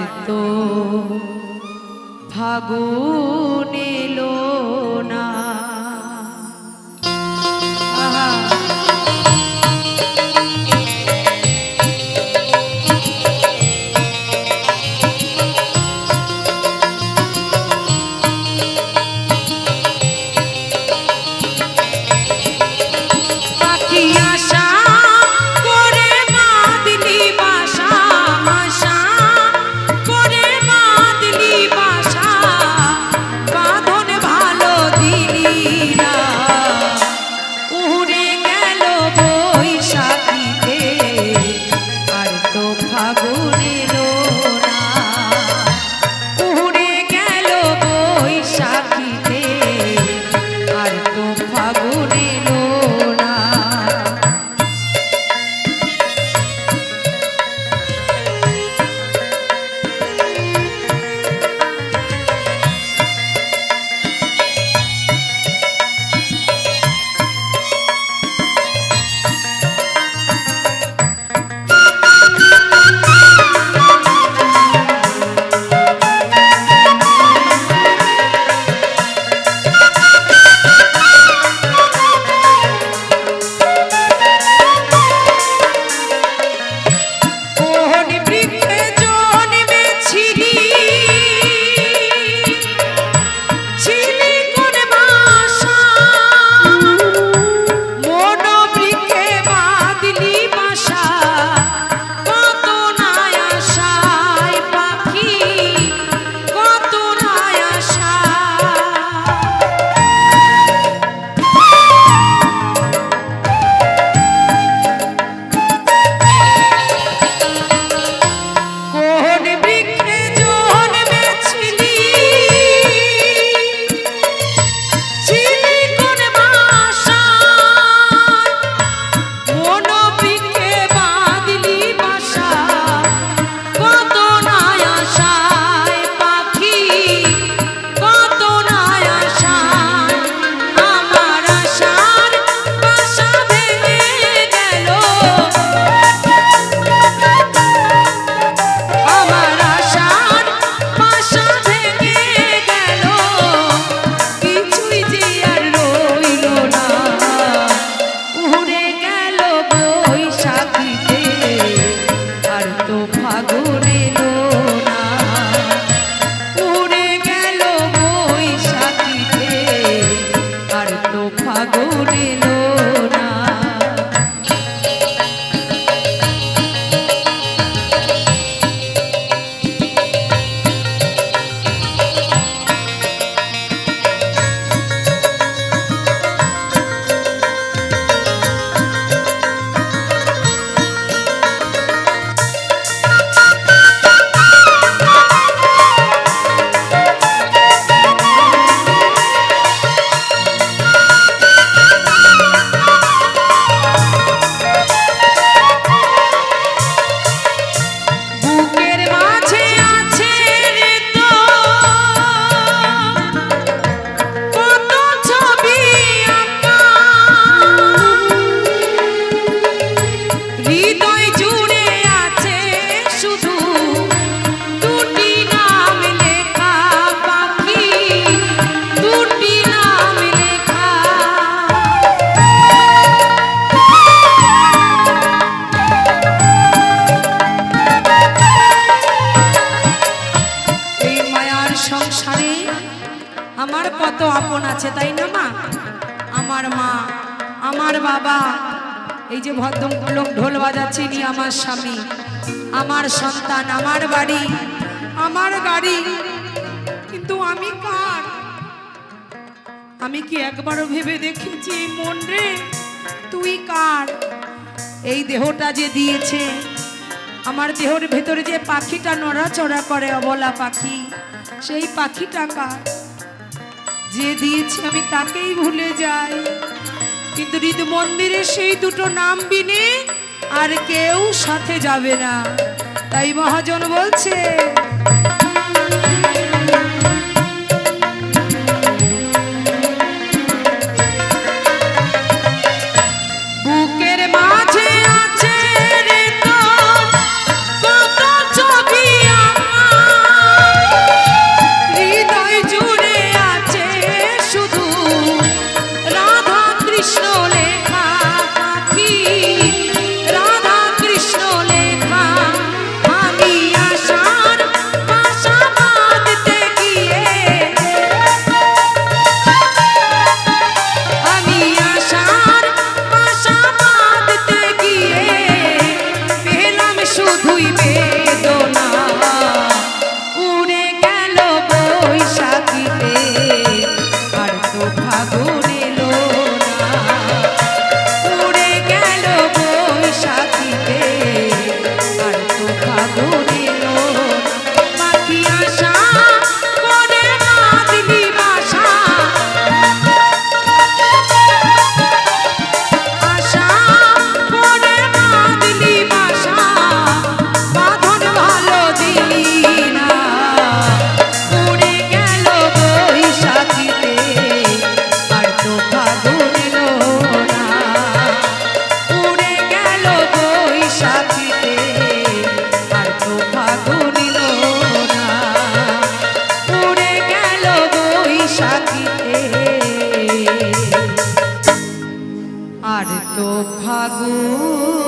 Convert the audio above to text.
আর তো কত আছে তাই না, মা? আমার মা, আমার বাবা। এই যে ভদ্রলোক ঢোল বাজাচ্ছে নি আমার স্বামী, আমার সন্তান, আমার বাড়ি, আমার গাড়ি। কিন্তু আমি কার? আমি কি একবারও ভেবে দেখেছি এই মন রে? তুই কার? এই দেহটা যে দিয়েছে, আমার দেহর ভেতরে যে পাখিটা নড়াচড়া করে অবলা পাখি, সেই পাখিটা কার? যে দিয়েছি আমি তাকেই ভুলে যাই। কিন্তু হৃদ মন্দিরে সেই দুটো নাম বিনে আর কেউ সাথে যাবে না। তাই মহাজন বলছে তো ফাগুন